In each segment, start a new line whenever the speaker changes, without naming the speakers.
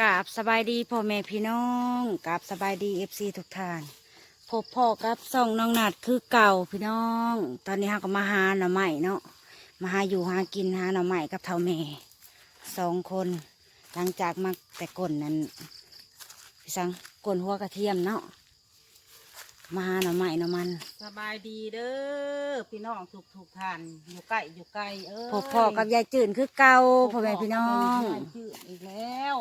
กราบสบายดีพ่อแม่พี่น้องกราบสบายดีเอฟซีทุกท่านพบพ่อกับส่องน้องนัดคือเก่าพี่น้อง ตอนนี้เราก็มาหาหน่อไม้เนาะมาหาอยู่หากินหาหน่อไม้กับเท่าแม่สองคน หลังจากมาแต่ก่นนั้นพี่สังก่นหัวกระเทียมเนาะมาหาหน่อไม้หน่อมัน
สบายดีเด้อพี่น้องทุกทุกๆท่านอยู่ใกล้อยู่ไกลเอ้ย
พบพ่อกับยายจื่นคือเก่าพ่อแม่พี่น้อง
ยายจืดอีกแล้ว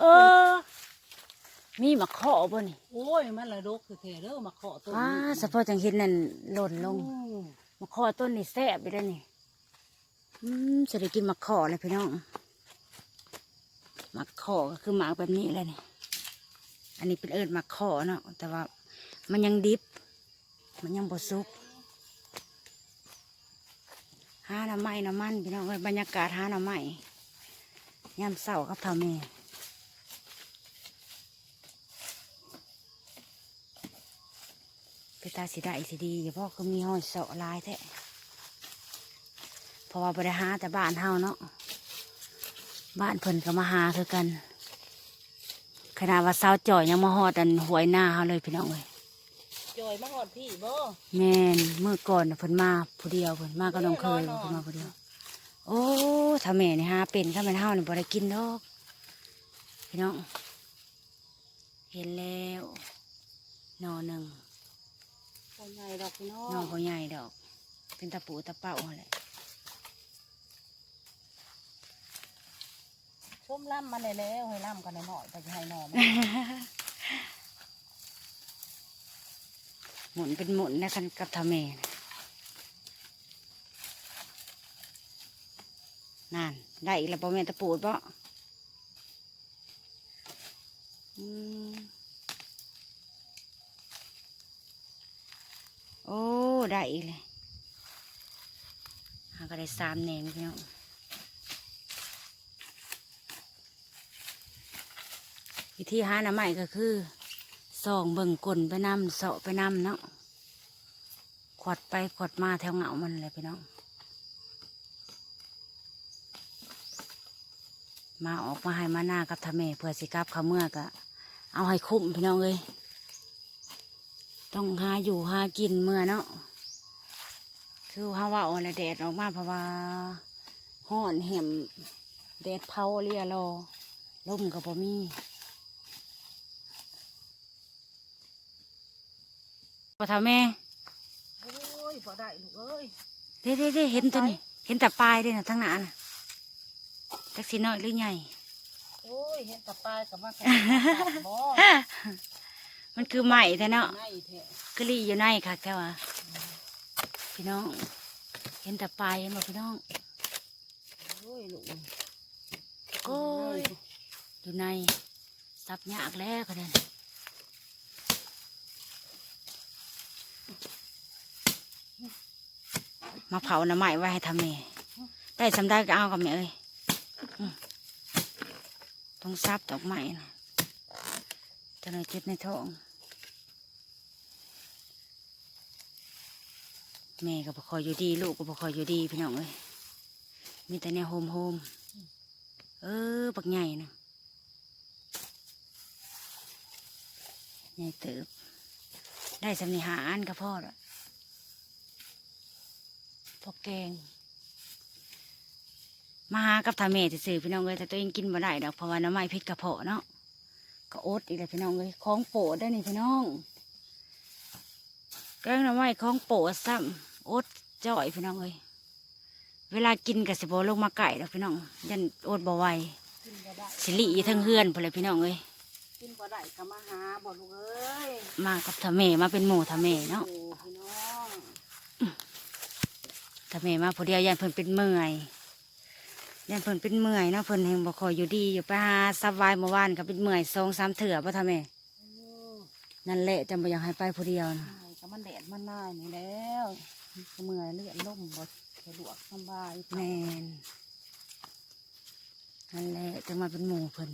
เออ มีมะขอบ่นี่
โอ้ยมันละดกคือแท้เด้อมาเคาะต้น
ว้า
นี้
สะโพอจังเห็นนั่นหล่นลง
อืม
มะขอต้นนี่แซ่บไปแล้วนี่อืมจะได้กินมะขอเลยพี่น้องมะขอก็คือหมากแบบนี้เลยนี่ อันนี้เป็นเอิญมะขอเนาะแต่ว่ามันยังดิบ มันยังบดซุก หาหน้ำไม้น้ำมันพี่น้องเอ้ยบรรยากาศหาหน้ำไม้ยามเศร้ากับเท่าแม่ ไปตาสีได้สีดีอย่าพ่อก็มีห้อยเสาะลายแท้เพราะว่าบริหาแต่บ้านเฮาเนาะบ้านเพิ่นก็มาหาคือกัน ขนาดว่าสาวจ่อยยังมาหอดอันหวยหน้าเฮาเลยพี่น้องเอ้ย
จอยมาหอดพี่บ่
แม่นเมื่อก่อนน่ะเพิ่นมาผู้เดียวเพิ่นมาก็น้องเคย
แน่นอน
เพิ่นมาผู้เดียว โอ้ถ้าแม่นี่ฮะเป็นถ้าแม่นเฮานี่บ่ได้กินดอกพี่น้องเห็นแล้วหนอหนึ่ง
บ่ ใหญ่ดอกพี่น้อ
หนองบ่ใหญ่ดอก เป็นตะปูตะเป้าหั่นแหละ
ชมล่ำมาได้แล้วให้ล่ำกันหน่อยๆไปจะให้หน่อมัน
หมุนเป็นหมุนนะคันกับทาแม่น่ะนั่นได้อีกแล้วบ่แม่นตะปูดบ่อืมโอ้ ได้อีก เลยหาก็ได้สามแหนงพี่น้องวิธีหาหน้ำใหม่ก็คือส่องเบิ่งกลนไปนำเสาะไปน้ำเนาะขวดไปขวดมาแถวเหงามันเลยพี่น้อง มาออกมาให้มาหน้ากับทะเมเพื่อสิกับเขาเมื่อกะเอาให้คุ้มพี่น้องเลยต้องหาอยู่หากินเมื่อเนาะ คือฮาว่าเอาอะไรแดดออกมาเพราะว่าห้อนเห็มแดดเผาเรียรอลมกับบ่มีพอทำแม่
โอ้ยพอได้ลูกเอ้ย
เด้เด้เด้เห็นตัวนี้เห็นแต่ปลายเด้นะทั้งหนาน่ะจักสีน้อยหรือใหญ่
โอ้ยเห็นตะปายกับมาแค่บ่
มันคือใหม่แท้เนาะ
ในแท้
กะลี่อยู่ในค่ะแกว่า พี่น้อง เห็นแต่ปลายเห็นบ่พี่น้อง
โอ้ยลูก
โอ้ยอยู่ในซับยากแล้วก็นั่นมาเผาหน้ำใหม่ไว้ให้ทำแม่ได้สำได้ก็เอากับแม่เอ้ยต้องซับดอกไม้นะจะหน่อยจ็บในท้อง แม่ก็บ่คอยอยู่ดี ลูกก็บ่คอยอยู่ดีพี่น้องเอ้ยมีแต่เนี่ยโฮมโฮมเออบักใหญ่นะใหญ่เติบ ได้สำนีหาอันก็พอละพอแกง มาหากับทาเมจะสื่อพี่น้องเลยแต่ตัวเองกินมาได้ดอกเพราะว่าน้ำไม้พิษกระเพาะเนาะก็อดอีกเลยพี่น้องเลยของโปรดได้นี่พี่น้องแกงหน่อไม้ของโปะซ้ำ อดจ่อยพี่น้องเอ้ยเวลากินกับสิบลงมาไก่แล้วพี่น้องยันอดบ่ไหว
กินบ่ได้
สิริทั้งเฮือนพอเลยพี่น้องเอ้ย
กินบ่ได้ก็มาหาบ่ลูกเอ้ย
มากับทาเมมาเป็นหมู่ทาเมเนาะ
โอ้พี่น้อง
ทาเมมาผู้เดียวยันเพิ่นเป็นเมื่อยยันเพิ่นเป็นเมื่อยเนาะเพิ่นแห่งบ่คอยอยู่ดีอยู่ไปหาซับไว้เมื่อวานก็เป็นเมื่อยสองสามเถื่อป่ะทาเม
โอ้
นั่นแหละจำบ่อยากให้ไปผู้เดียวนะ
ยก็มันแดดมันน่ายนี่แล้ว เมื่อยเลือดล่มบ่สะดวกสบาย
แม่นนั่นแหละจะมาเป็นหมู่เพิ่น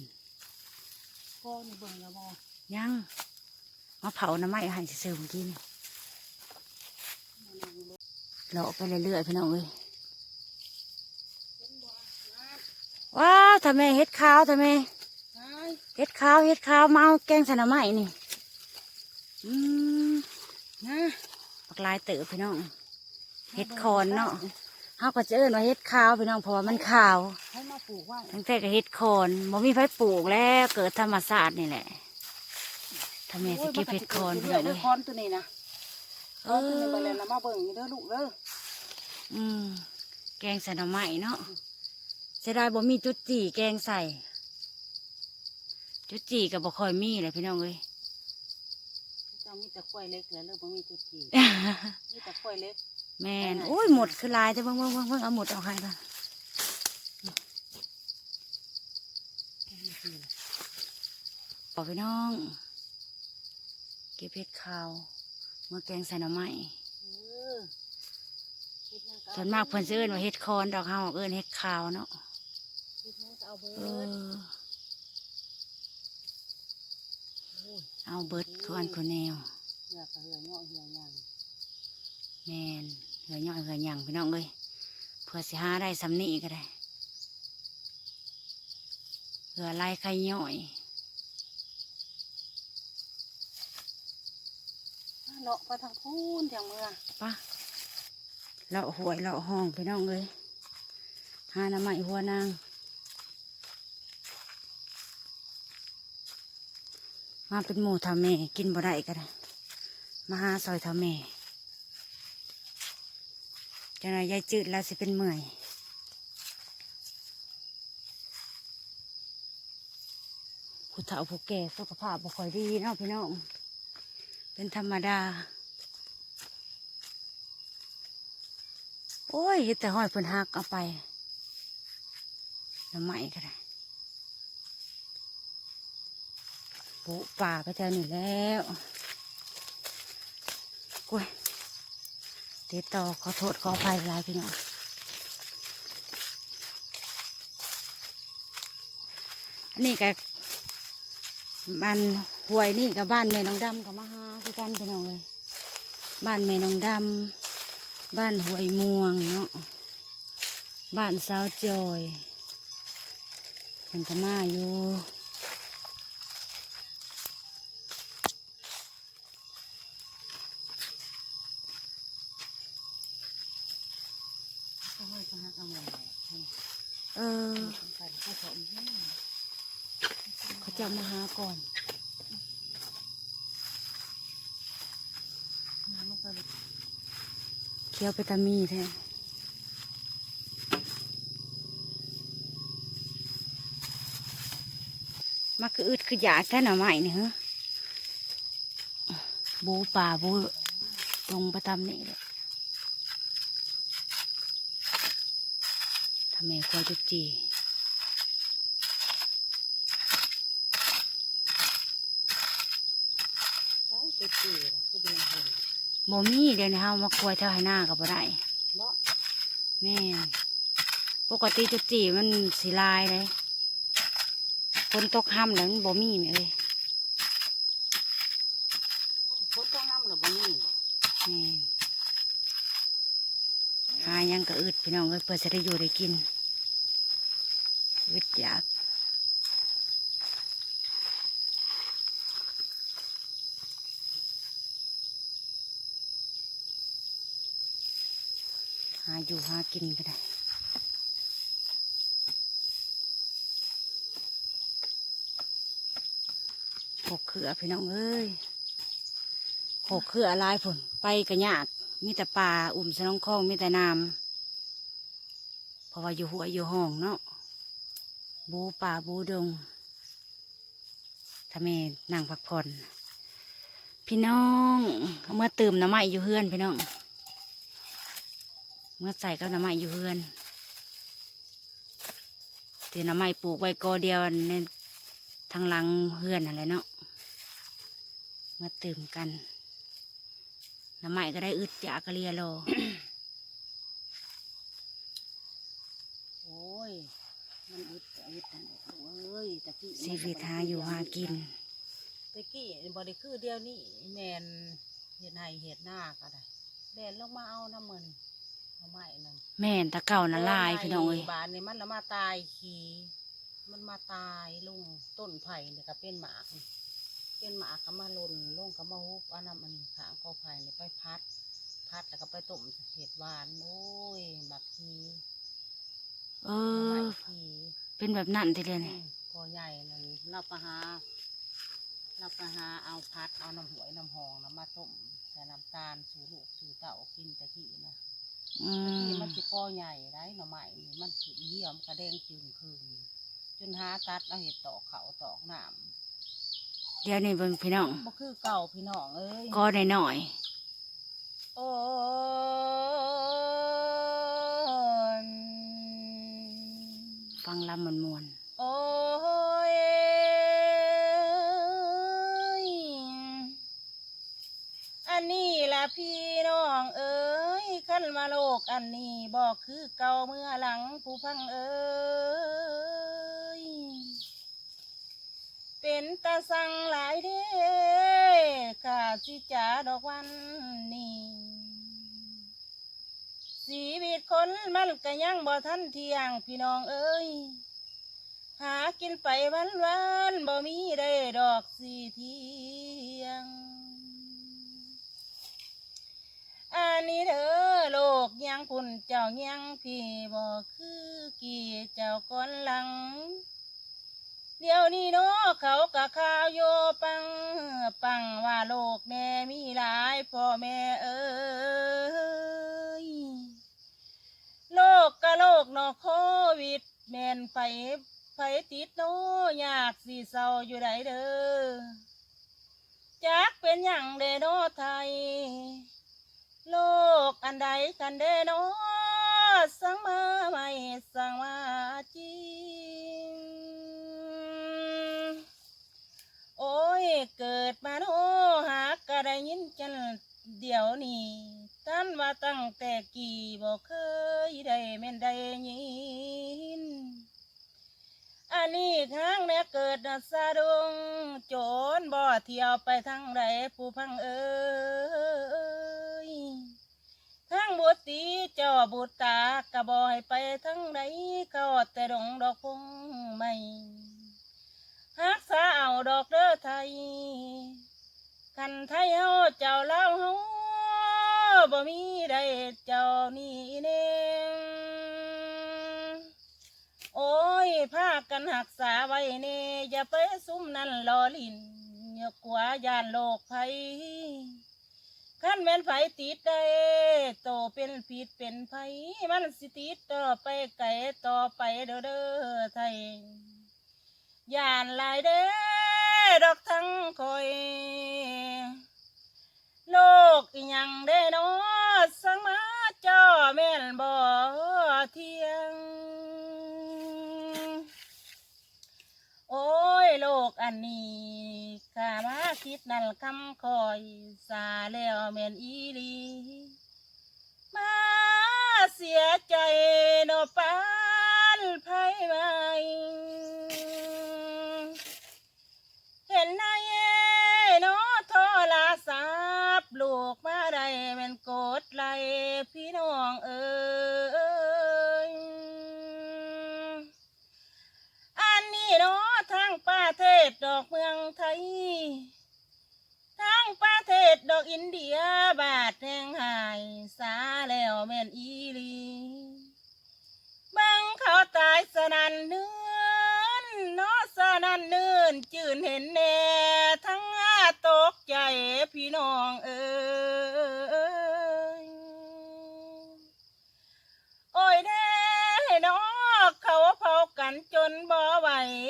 พ่อนี่เบิ่งแล้วบ่
ยังมาเผาน้ำไม้ให้ซื้อๆเมื่อกี้นี่เลาะไปเรื่อยๆพี่น้องเอ้ยว้าวทำไมเฮ็ดขาวทำไม
เเฮ็
ดข้าวเฮ็ดข้าวมาเอาแกงใส่หน่อไม้นี่ อืม
นะ
ปักลายเต๋อพี่น้อง เฮ็ดคอนเนาะเฮาก็จะเอิ้นว่าเฮ็ดข้าวพี่น้องเพราะว่ามันขาว
ให้มาปลูกไว่า
ตั้งแต่ก็เฮ็ดคอนบ่มีไผปลูกแล้วเกิดธรรมชาตินี่แหละถ้าแม่สิเก็บเฮ็ดคอนพี่น้อง
เด้
เอ้
อยคอนตัวนี้นะค
เอ
อนตัวนี้มา
อ
แล้วนะมาเบิ่งเด้อลูกเด้อ
อืมแกงใส่หน่อไม้เนาะเสียดายบ่มีจุดจี่แกงใส่ จุดจี่ก็บ่ค่อยมีเลยพี่น้องเอ้ย
เจ้ามีแต่กล้วยเล็กแล้วเริ่มบ่มีจุดจีมีแต่กล้วยเล็ก
แม่นโอ้ยหมดคือหลายแต่เบิ่งเบิ่งเบิ่งเบิ่งเอาหมดเอาให้ก่อนบอกพี่น้อง เก็บเห็ดขาวเมื่อแกงใส่หน่อไม้
เออเฮ็ดหยังก็
ส่วนมากเพิ่นสิเอิ้นว่าเห็ดคอนดอกเฮาเอิ้นเห็ดขาวเนาะ
เฮ็ดหยังก็เอาเบิ
เอ
ด
อเอาเบิดคืออันคือแนว
เหือกก็เหือเงาะเหือหยัง
แม่นเหือย่อยเหือหยังพี่น้องเอ้ยเพื่อสิหาได้สำนีก็ได้เหือลายไข่ย่อย
เลาะไปทางพูนทางเมือง
ปะเลาะหวยเลาะห้องพี่น้องเอ้ยหาหน้ำไม้หัวนางมาเป็นหมูทาแม่กินบ่ได้ก็ได้มาหาซอยทาแม่ จะนายยายจืดแล้วสิเป็นเมื่อยผู้เฒ่าผู้แก่สุขภาพบ่ค่อยดีเนาะพี่น้อง เป็นธรรมดา โอ้ยเฮ็ดแต่ห้อยเพิ่นหักเอาไปน้ำไหม้ก็ได้ปุป่าไปเจอนี่แล้วกุ้ย ติดต่อขอโทษขออภัยหลายพี่น้องอันนี้ก็บ้านห้วยนี่กับบ้านแม่น้องดำกับมาหาคือกันพี่น้องเลยบ้านแม่น้องดำบ้านห้วยม่วงเนาะบ้านสาวจอยเป็นกมาอยู่
ก็ให้ก็หักเอาหมด
เออ
ขาวสมแห้ง
เขาจะมาหาก่อน
น้ำลงไปเคี้
ยวไปตามีแท้มาคืออึดคืออยาแค่หน่อไม้นี่ฮะบูป่าบูตรงประตามนี่เลย ทำไมคอยจุดจี
เอ้าจุดจีน่ะคือเบียนเห็น
บ่มีเดี๋ยวนี้เฮามาควยเท่าให้หน้ากับบ่ได้
เนาะ
แม่นปกติจุดจีมันสีลายเลยคนตกห้ำแล้วมันบ่มีแม่เอ้ย
คนต้องน้ำหรือบ่นี่
แม่นหาหยังก็อึดพี่น้องเอ้ยเพื่อจะได้อยู่ได้กิน อึดอยาหาอยู่หากินก็ได้หกเขือพี่น้องเอ้ยหกเขือหลายผลไปกระยากมีแต่ป่าอุ่มสนองคลองมีแต่น้ำเพราะว่าอยู่หัวอยู่ห้องเนาะ บูป่าบูดงถ้าแม่นั่งพักผ่อนพี่น้องเมื่อตื่มน้ำไม้อยู่เฮือนพี่น้อง เมื่อใส่กับน้ำไม้อยู่เฮือนตีน้ำไม้ปลูกไว้กอเดียวในทางหลังเฮือนอะไรเนาะมาตื่มกันน้ำใหม่ก็ได้อึดอยากกะเรียโล
โอ้ยมันอึดก็อึดนั่นแหละลูกเอ้ยตะกี้
ชีวิตหาอยู่หากิน
ตะกี้บ่ได้คือเดียวนี้แมนเฮ็ดให้เฮ็ดหน้าก็ได้แดนลงมาเอาน้ำมันเอาไม้นั่น
แม่นตะเก่าน่ะลายพี่น้องเอ้ย
บานนี่มันละมาตายขี่มันมาตายลงต้นไผ่เนี่ยก็เป็นหมากนี่เป็นหมากก็มาหล่นลงก็มาฮุบอันนั้นมันขางกอไผ่เนี่ยไปพัด พัดแล้วก็ไปต้มเห็ดหวานโอ้ยบักที
เอ
ใบ
อ
ที
เป็นแบบนั้นทีเดียวนี่
พอใหญ่นั่นเราไปหาเราไปหาเอาพัดเอาน้ำหวยน้ำหองน้ำมาต้มใส่น้ำตาลสูลูกสูเต่ากินตะกี้นะ
อื
ตะกี้
ม
มันสิก้อใหญ่ได้หน่อไม้นี่มันขึ้นเยี่ยมกระเด้งจึงคืนจนหาตัดเอาเห็ดตอกเขาตอกน้ำ
เดี๋ยวนี้เบิ่งพี่น้อง
บ่คือเก่าพี่น้องเอ้ย
ก็ได้หน่อย
โอ้น
ฟังลำมันมวน
โอ้ยอันนี้ละพี่น้องเอ้ยขั้นมาโลกอันนี้บอกคือเก่าเมื่อหลังผู้พังเอ้ยเป็นตาสั่งหลายเด้ข้าสิจ๋าดอกวันนี้ ชีวิตคนมันก็ยังบ่ทันเที่ยงพี่น้องเอ้ย หากินไปวันวันบ่มีได้ดอกสีเที่ยง อันนี้เด้อโลกยังพุ่นเจ้ายังพี่บ่คือกี่เจ้าก่อนหลัง เดี๋ยวนี้เนาะเขากะข่าวโยปัง ปังว่าโลกแม่มีหลายพ่อแม่เอ้ย โลกกะโลกเนอโควิด แม่นไปไปติดโนอยากสิเศร้าอยู่ใดเด้อจักเป็นอย่างเดโนไทย โลกอันใดกันเดโนสังมาไม่สังมาจริงโอ้ยเกิดมาโนหากก็ได้ยินกันเดี๋ยวนี้ ท่านว่าตั้งแต่กี่บอกเคยได้แม่นได้ยิน อันนี้ครั้งแรกเกิดนะสะดงโจรบ่เที่ยวไปทางใดผู้พังเอ้ยทั้งบุตรีเจ้าบุตรตากระบ่ให้ไปทางใดก็แต่ดงดอกพงไม่ฮักษาเอาดอกเด้อไทย คันไทยเฮาเจ้าเล่าเฮา บ่มีได้เจ้านี่เน่โอ้ยพากันหักษาไว้เน่อย่าไปซุ่มนั่นลอลินอย่ากลัวยานโลกภัยขั้นแม่นไผติดได้โตเป็นผิดเป็นไผมันสิติดต่อไปไก่ต่อไปเด้อเด้อไทยยานหลายเด้อดอกทั้งคอย โลกอีหยังได้เนอสังมาจ้อแม่นบ่เที่ยง โอ้ยโลกอันนี้ข้ามาคิดนั่นคำคอยสาแล้วแม่นอีลีมาเสียใจนอปานไพ่ไหมเห็นนายเนาะโทรศัพท์ ลูกมาได้แม่นกดไลพี่น้องเอ้ยอันนี้เนาะทางประเทศดอกเมืองไทยทางประเทศดอกอินเดียบาดแห่งหายสาแล้วแม่นอีลีบังเขาตายสนันเนือนเนาะสนันเนือนจืนเห็นแน่ทั้ง ตกใจพี่น้องเอ้ยโอ้ยแน่นาะเขาเผากันจนบ่ไหว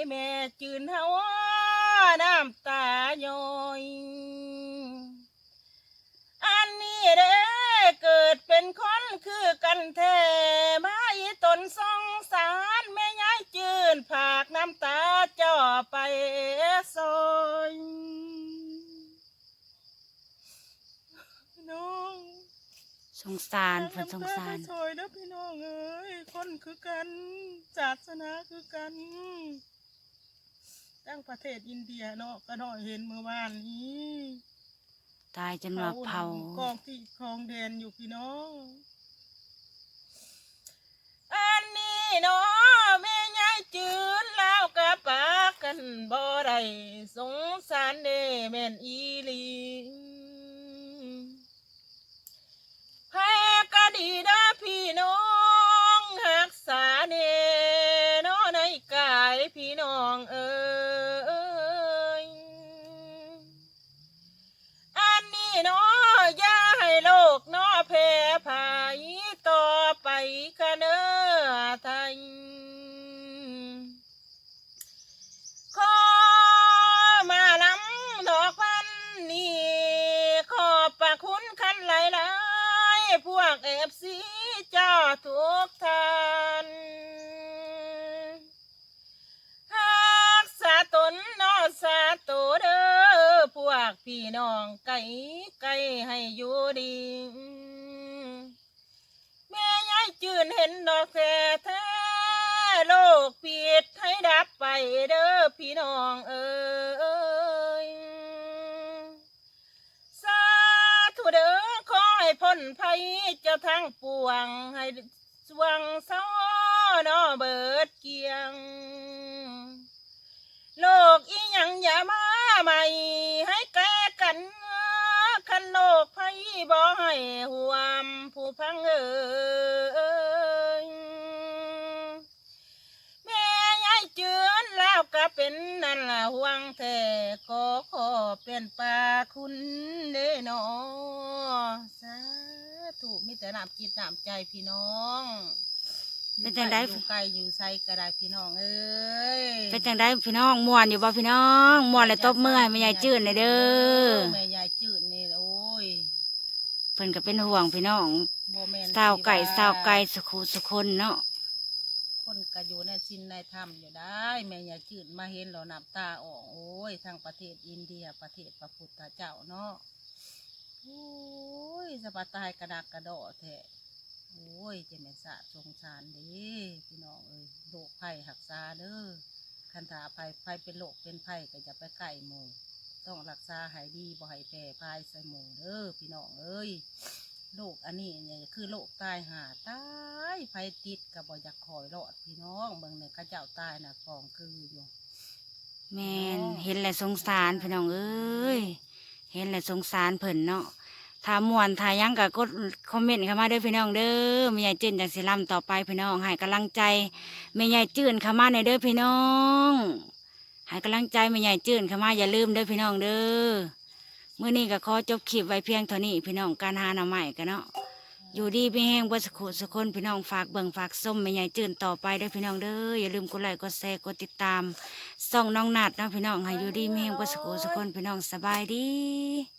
แม่จืนเฮาน้ำตาย้อยอันนี้เด้เกิดเป็นคนคือกันแท้มาอีตนสงสารแม่ยายจืนผากน้ำตาจ่อไปซอยน้อง
ส งสารเพิ่นสงสาร
ซอยนะพี่น้องเอ้ยคนคือกันศาสนาคือกันตั้งประเทศอินเดียเนาะก็น้อยเห็นเมื่อวานนี้
ตายจนว่าเผา
กองที่คลองแดนอยู่พี่น้อง อันนี้เนาะแม่ยายจืนแล้วนั้นบ่ได้สงสารเด้แม่นอีหลี แพ้ก็ดีนะพี่น้องหักษาเนเนอในกายพี่น้องเอ้ยอันนี้เนาะอย่าให้โลกเนาะแพ้ภายต่อไปคะเนอไทย ทุกท่านหักษาตนนอสาโตเด้อพวกพี่น้องไก่ไก่ให้อยู่ดีแม่ยายจืนเห็นดอกแท้แท้โลกปิดให้ดับไปเด้อพี่น้องเอ้ย เด้อขอให้พ้นภัยเจ้าทั้งปวง ให้สวงเศร้านอเบิดเกียง โลกอีหยังอย่ามาใหม่ ให้แก้กันคันโลกภัยบ่ให้ห่วมผู้พังเออ เป็นนั่นละห่วงแท้ก็ขอเป็นปลาคุณเด้นอสาธุมีแต่น้ำจิตน้ำใจพี่น้อง
เป็นจังใด
อยู่ไกลอยู่ไซก็ได้พี่น้องเอ้ย
เป็นจังได้พี่น้องม่วนอยู่บ่พี่น้องม่วนเลยตบมือให้แม่ยายจื้นเลยเด้อ
แม่ยายจืดนี่โอ้ย
เพิ่นก็เป็นห่วงพี่น้อง
บ่แม่น
สาวไก่
ที่
สาวไก่สุขุสุคนเนาะ
คนก็อยู่ในสินในธรรมอยู่ได้แม่ยาจืดมาเห็นเราน้ำตาออกโอ้ยทางประเทศอินเดียประเทศพระพุทธเจ้าเนาะโอ้ยสบาตายกระดักกระโดดแท้โอ้ยเจะแม่นสะสงสารด้พี่น้องเอ้ยโรคภัยหักษาเด้อคันถาภัยภัยเป็นโรคเป็นภัยก็จะไปใกล้หมูต้องรักษาหายดีบ่ให้แพร่พายใส่หมูเด้อพี่น้องเอ้ย โรคอันนี้เนี่ยคือโรคตายหาตายไฟติดกับบ่อยากคอยรอดพี่น้องเบิ่งในข้าเจ้าตายน่ะกองคืออยู่
แม่นเห็นแล้วสงสารพี่น้องเอ้ยเห็นแล้วสงสารเพิ่นเนาะถ้าม่วนถ้าหยังก็กดคอมเมนต์เข้ามาเด้อพี่น้องเด้อแม่ยายจื้นจังสิลำต่อไปพี่น้องให้กำลังใจแม่ยายจื้นเข้ามาในอยเด้อพี่น้องให้กำลังใจแม่ยายจื้นเข้ามาอย่าลืมเด้อพี่น้องเด้อ มื้อนี้ก็ขอจบคลิปไว้เพียงเท่านี้พี่น้องการหาหน่อไม้กันเนาะอยู่ดีพี่แห้งบัสขุสุคนพี่น้องฝากเบิ่งฝากส้มไม่ใหญ่จื่นต่อไปด้วยพี่น้องเด้ออย่าลืมกดไลค์กดแชร์กดติดตามส่องน้องนัดเนาะพี่น้องให้อยู่ดีมีแห้งบัสขุสุคนพี่น้องสบายดี